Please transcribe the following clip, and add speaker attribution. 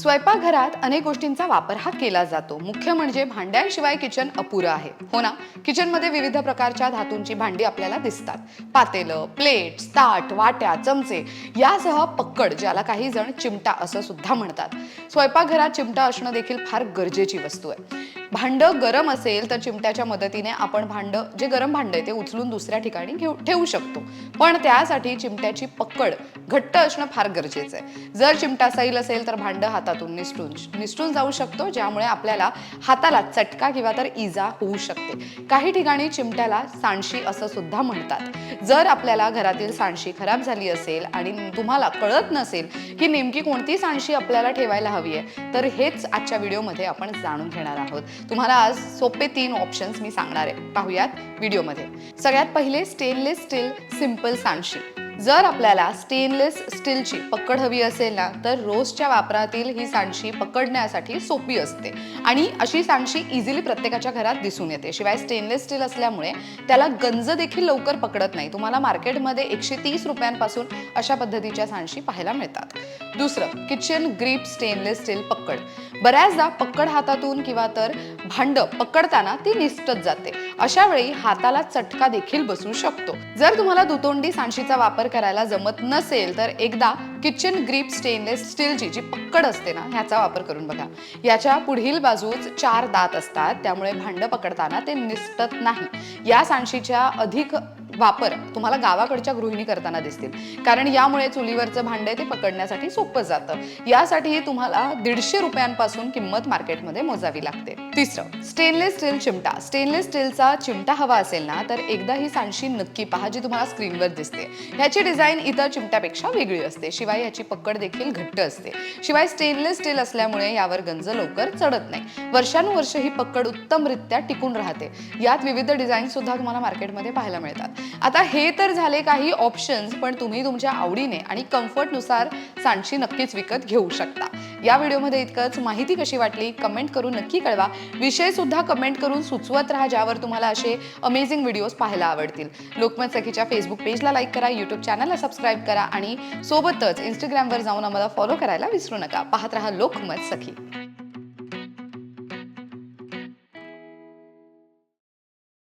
Speaker 1: स्वयंपाकघरात अनेक गोष्टींचा वापर हा केला जातो. मुख्य म्हणजे भांड्यांशिवाय किचन अपुरं आहे. हो ना? किचनमध्ये विविध प्रकारच्या धातूंची भांडी आपल्याला दिसतात. पातेलं प्लेट्स ताट वाट्या चमचे यासह पक्कड ज्याला काही जण चिमटा असं सुद्धा म्हणतात. स्वयंपाकघरात चिमटा असणं देखील फार गरजेची वस्तू आहे. भांडं गरम असेल तर चिमट्याच्या मदतीने आपण भांडं जे गरम भांडं आहे ते उचलून दुसऱ्या ठिकाणी घेऊ ठेवू शकतो. पण त्यासाठी चिमट्याची पकड घट्ट असणं फार गरजेचं आहे. जर चिमटा सैल असेल तर भांडं हातातून निसटून निसटून जाऊ शकतो ज्यामुळे आपल्याला हाताला चटका किंवा तर इजा होऊ शकते. काही ठिकाणी चिमट्याला सांडशी असं सुद्धा म्हणतात. जर आपल्याला घरातील सांडशी खराब झाली असेल आणि तुम्हाला कळत नसेल की नेमकी कोणती सांडशी आपल्याला ठेवायला हवी आहे तर हेच आजच्या व्हिडिओमध्ये आपण जाणून घेणार आहोत. तुम्हाला आज सोपे तीन ऑप्शन्स मी सांगणार आहे. पाहूयात व्हिडिओमध्ये सगळ्यात पहिले स्टेनलेस स्टील सिंपल सांडशी. जर आपल्याला स्टेनलेस स्टीलची पकड हवी असेल ना तर रोजच्या वापरातील ही सांडशी पकडण्यासाठी सोपी असते. आणि अशी सांडशी इझिली प्रत्येकाच्या घरात दिसून येते. शिवाय स्टेनलेस स्टील असल्यामुळे त्याला गंज देखील लवकर पकडत नाही. तुम्हाला मार्केटमध्ये एकशे तीस रुपयांपासून अशा पद्धतीच्या सांडशी पाहायला मिळतात. दुसरं किचन ग्रीप स्टेनलेस स्टील पकड. बऱ्याचदा पकड हातातून किंवा तर भांड पकडताना ती निसटत जाते. अशा वेळी हाताला चटका देखील बसू शकतो. जर तुम्हाला दुतोंडी सांडशीचा वापर करायला जमत नसेल तर एकदा किचन ग्रीप स्टेनलेस स्टीलची जी पक्कड असते ना ह्याचा वापर करून बघा. याच्या पुढील बाजूच चार दात असतात त्यामुळे भांड पकडताना ते निसटत नाही. या सांडशीच्या अधिक वापर तुम्हाला गावाकडच्या गृहिणी करताना दिसतील. कारण यामुळे चुलीवरचं भांड आहे ते पकडण्यासाठी सोपं जातं. यासाठीही तुम्हाला दीडशे रुपयांपासून किंमत मार्केटमध्ये मोजावी लागते. तिसरं स्टेनलेस स्टील चिमटा. स्टेनलेस स्टीलचा चिमटा हवा असेल ना तर एकदा ही सांडशी नक्की पहा जी तुम्हाला स्क्रीनवर दिसते. ह्याची डिझाईन इतर चिमट्यापेक्षा वेगळी असते. शिवाय याची पकड देखील घट्ट असते. शिवाय स्टेनलेस स्टील असल्यामुळे यावर गंज लवकर चढत नाही. वर्षानुवर्ष ही पकड उत्तमरित्या टिकून राहते. यात विविध डिझाईन सुद्धा तुम्हाला मार्केटमध्ये पाहायला मिळतात. आता हे तर झाले काही ऑप्शन्स पण तुम्ही तुमच्या आवडीने आणि कम्फर्टनुसार सांडशी नक्कीच विकत घेऊ शकता. या व्हिडिओमध्ये इतकंच. माहिती कशी वाटली? कमेंट करून नक्की कळवा. विषय सुद्धा कमेंट करून सुचवत राहा ज्यावर तुम्हाला असे अमेझिंग व्हिडिओज पाहायला आवडतील. लोकमत सखीच्या फेसबुक पेजला लाईक करा यूट्यूब चॅनलला सबस्क्राईब करा आणि सोबतच इंस्टाग्रामवर जाऊन आम्हाला फॉलो करायला विसरू नका. पाहत राहा लोकमत सखी.